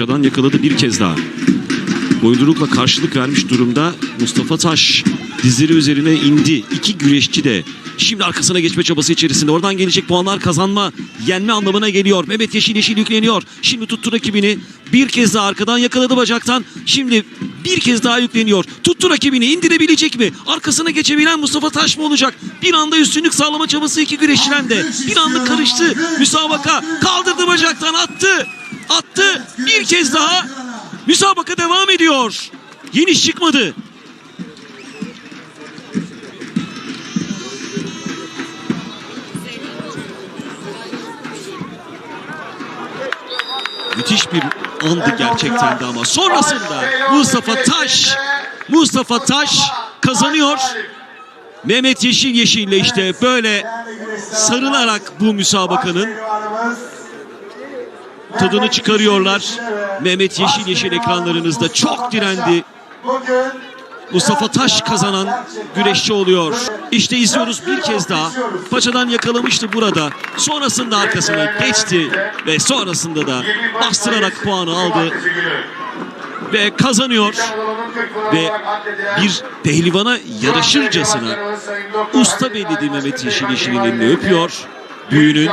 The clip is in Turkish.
Paçadan yakaladı bir kez daha. Boyundurukla karşılık vermiş durumda Mustafa Taş dizleri üzerine indi. İki güreşçi de şimdi arkasına geçme çabası içerisinde. Oradan gelecek puanlar kazanma, yenme anlamına geliyor. Mehmet Yeşil Yeşil yükleniyor. Şimdi tuttu rakibini. Bir kez daha arkadan yakaladı bacaktan. Şimdi bir kez daha yükleniyor. Tuttu rakibini indirebilecek mi? Arkasına geçebilen Mustafa Taş mı olacak? Bir anda üstünlük sağlama çabası iki güreşçiden de. Bir anda karıştı. Müsabaka kaldırdı bacaktan attı. Bir kez daha Müsabaka devam ediyor. Yeniş çıkmadı. Müthiş bir andı gerçekten de ama sonrasında Mustafa Taş Mustafa Taş kazanıyor. Mehmet Yeşil Yeşil'le işte böyle sarılarak bu müsabakanın tadını çıkarıyorlar. Mehmet Yeşil Yeşil ekranlarınızda çok direndi. Mustafa Taş kazanan güreşçi oluyor. İşte izliyoruz bir kez daha. Paçadan yakalamıştı burada. Sonrasında arkasına geçti ve sonrasında da bastırarak puanı aldı ve kazanıyor. Ve bir pehlivana yaraşırcasına usta belledi Mehmet Yeşil Yeşil'in elini öpüyor. Büyünün